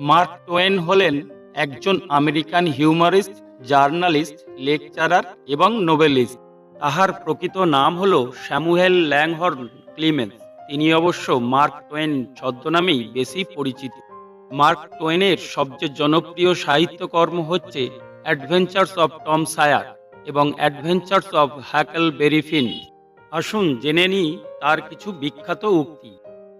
Mark Twain হলেন একজন American humorist, journalist, lecturer এবং নোবেলিস্ট। তাহার প্রকৃত নাম হল স্যামুয়েল ল্যাংহর্ন ক্লিমেন্স। তিনি অবশ্য মার্ক টোয়েন ছদ্মনামেই বেশি পরিচিত। মার্ক টোয়েনের সবচেয়ে জনপ্রিয় সাহিত্যকর্ম হচ্ছে অ্যাডভেঞ্চার্স অফ টম সায়ার এবং অ্যাডভেঞ্চার্স অফ হ্যাকেল বেরিফিন আসুন জেনে নিই তার কিছু বিখ্যাত উক্তি।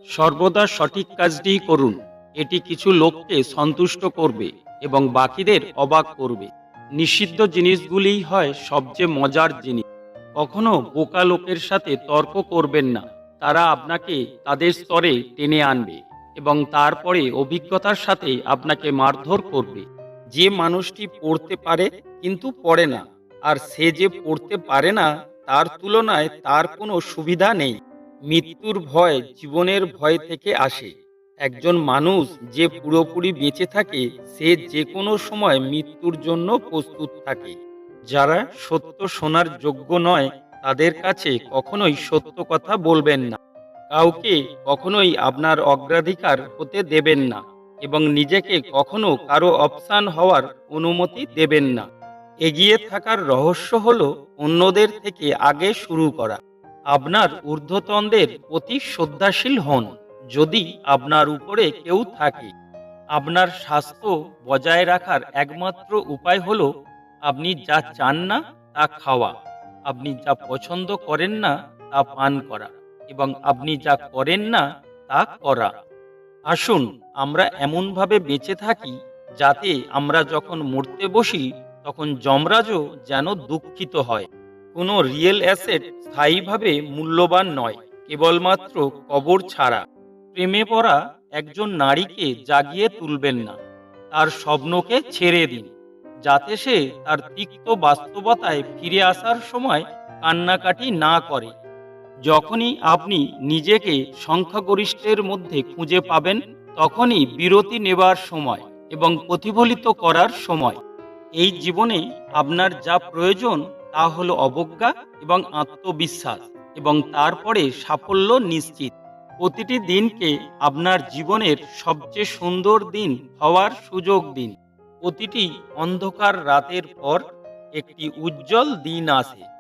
সর্বদা সঠিক কাজটিই করুন। এটি কিছু লোককে সন্তুষ্ট করবে এবং বাকিদের অবাক করবে। নিষিদ্ধ জিনিসগুলিই হয় সবচেয়ে মজার জিনিস। কখনো বোকা লোকের সাথে তর্ক করবেন না। তারা আপনাকে তাদের স্তরে টেনে আনবে এবং তারপরে অভিজ্ঞতার সাথে আপনাকে মারধর করবে। যে মানুষটি পড়তে পারে কিন্তু পড়ে না, আর সে যে পড়তে পারে না, তার তুলনায় তার কোনো সুবিধা নেই। মৃত্যুর ভয় জীবনের ভয় থেকে আসে। একজন মানুষ যে পুরোপুরি বেঁচে থাকে, সে যে কোনো সময় মৃত্যুর জন্য প্রস্তুত থাকে। যারা সত্য শোনার যোগ্য নয়, তাদের কাছে কখনোই সত্য কথা বলবেন না। কাউকে কখনোই আপনার অগ্রাধিকার হতে দেবেন না এবং নিজেকে কখনো কারও অপশান হওয়ার অনুমতি দেবেন না। এগিয়ে থাকার রহস্য হল অন্যদের থেকে আগে শুরু করা। আপনার ঊর্ধ্বতনদের প্রতি শ্রদ্ধাশীল হন। যদি আপনার উপরে কেউ থাকে, আপনার স্বাস্থ্য বজায় রাখার একমাত্র উপায় হল, আপনি যা চান না তা খাওয়া, আপনি যা পছন্দ করেন না তা পান করা এবং আপনি যা করেন না তা করা। আসুন, আমরা এমনভাবে বেঁচে থাকি যাতে আমরা যখন মরতে বসি, তখন যমরাজও যেন দুঃখিত হয়। কোনো রিয়েল অ্যাসেট স্থায়ীভাবে মূল্যবান নয়, কেবলমাত্র কবর ছাড়া। প্রেমে পড়া একজন নারীকে জাগিয়ে তুলবেন না, তার স্বপ্নকে ছেড়ে দিন, যাতে সে তার তিক্ত বাস্তবতায় ফিরে আসার সময় কান্নাকাটি না করে। যখনই আপনি নিজেকে সংখ্যাগরিষ্ঠের মধ্যে খুঁজে পাবেন, তখনই বিরতি নেবার সময় এবং প্রতিফলিত করার সময়। এই জীবনে আপনার যা প্রয়োজন তা হলো অবজ্ঞা এবং আত্মবিশ্বাস এবং তারপরে সাফল্য নিশ্চিত। প্রতিটি দিনকে আপনার জীবনের সবচেয়ে সুন্দর দিন হওয়ার সুযোগ দিন। প্রতিটি অন্ধকার রাতের পর একটি উজ্জ্বল দিন আসে।